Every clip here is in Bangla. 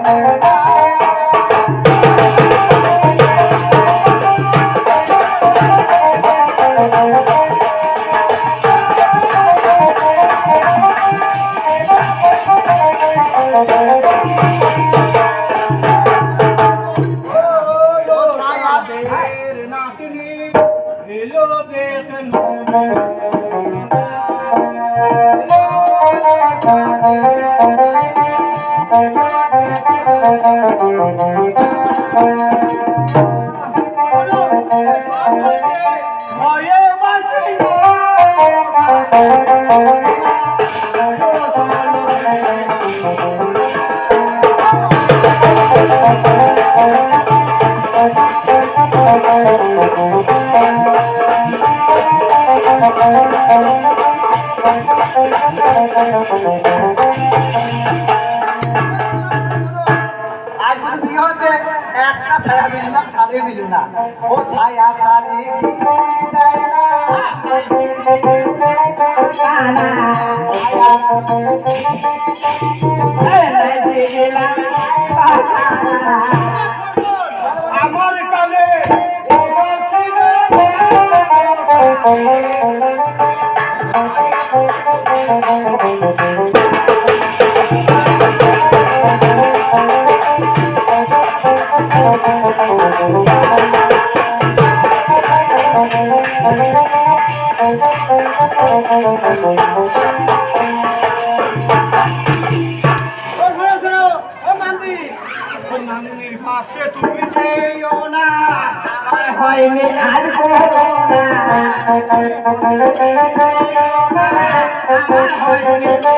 Thank you. এলো দেশ আজ যদি বিয়ে হচ্ছে একটা ছায়া দিল না শাড়ি দিল না ও ছায়া শাড়ি কি দেয় না আমার পাশে তুমি চেয়েও না হয়নি আর আরে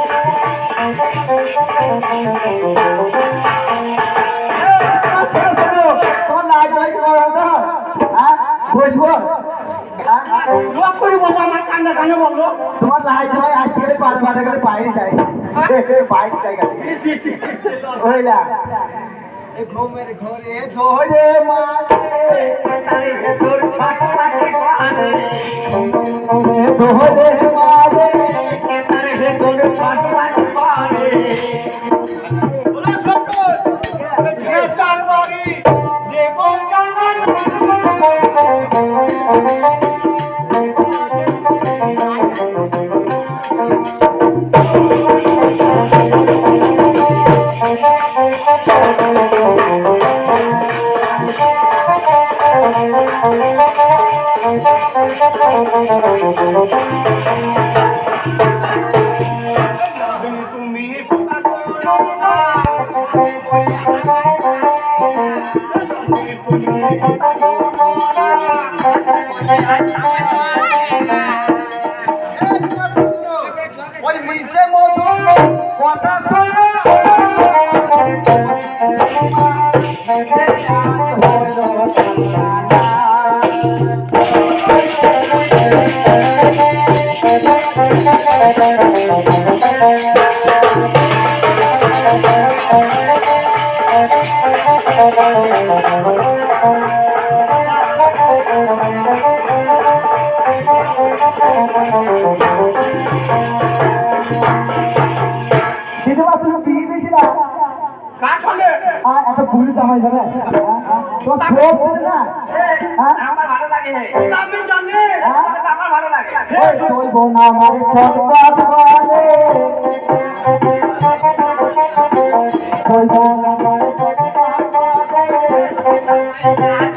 লাজ হয় আজ গেলে বাইরে যায় বাইরে যায় ঘুমের ঘরে ধরে মারে ধরে ছট ধরে ওই মিশে মধু কথা শোনো দিদিমা তুমি বিয়ে দিয়েছিলা কার সঙ্গে? হ্যাঁ একটা বুড়ি জামাই যাবে তোমার ছোট ছিল না? হ্যাঁ। আমার ভালো লাগে। আমি জানি। আমার ভালো লাগে। ওই চলব না আমার সংবাদ বলে চলব না আমার ও